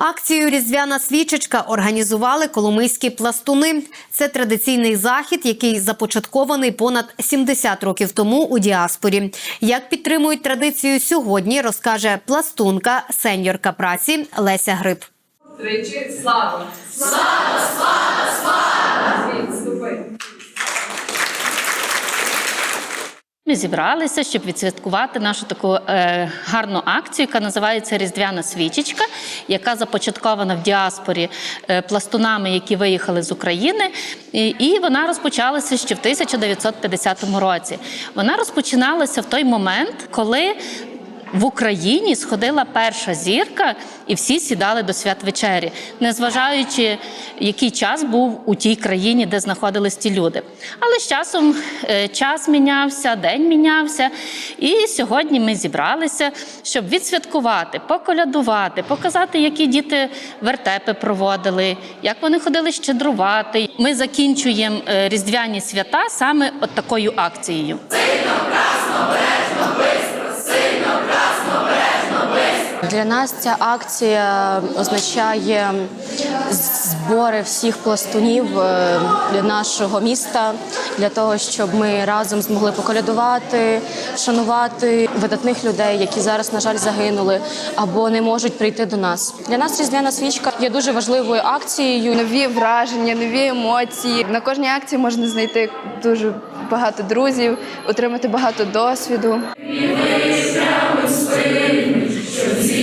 Акцію Різдвяна свічечка організували коломийські пластуни. Це традиційний захід, який започаткований понад 70 років тому у діаспорі. Як підтримують традицію сьогодні, розкаже пластунка, сеньорка праці Леся Гриб. Тричі слава! Слава, слава, слава! Відступи! Ми зібралися, щоб відсвяткувати нашу таку е, гарну акцію, яка називається Різдвяна свічечка, яка започаткована в діаспорі е, пластунами, які виїхали з України. І, і вона розпочалася ще в 1950 році. Вона розпочиналася в той момент, коли в Україні сходила перша зірка, і всі сідали до святвечері, незважаючи, який час був у тій країні, де знаходились ті люди. Але з часом е, час мінявся, день мінявся. І сьогодні ми зібралися, щоб відсвяткувати, поколядувати, показати, які діти вертепи проводили, як вони ходили щедрувати. Ми закінчуємо е, різдвяні свята саме от такою акцією. Для нас ця акція означає збори всіх пластунів е, для нашого міста для того, щоб ми разом змогли поколядувати, шанувати видатних людей, які зараз, на жаль, загинули або не можуть прийти до нас. Для нас різдвяна свічка є дуже важливою акцією. нові враження, нові емоції. На кожній акції можна знайти дуже багато друзів, отримати багато досвіду. Щоб зі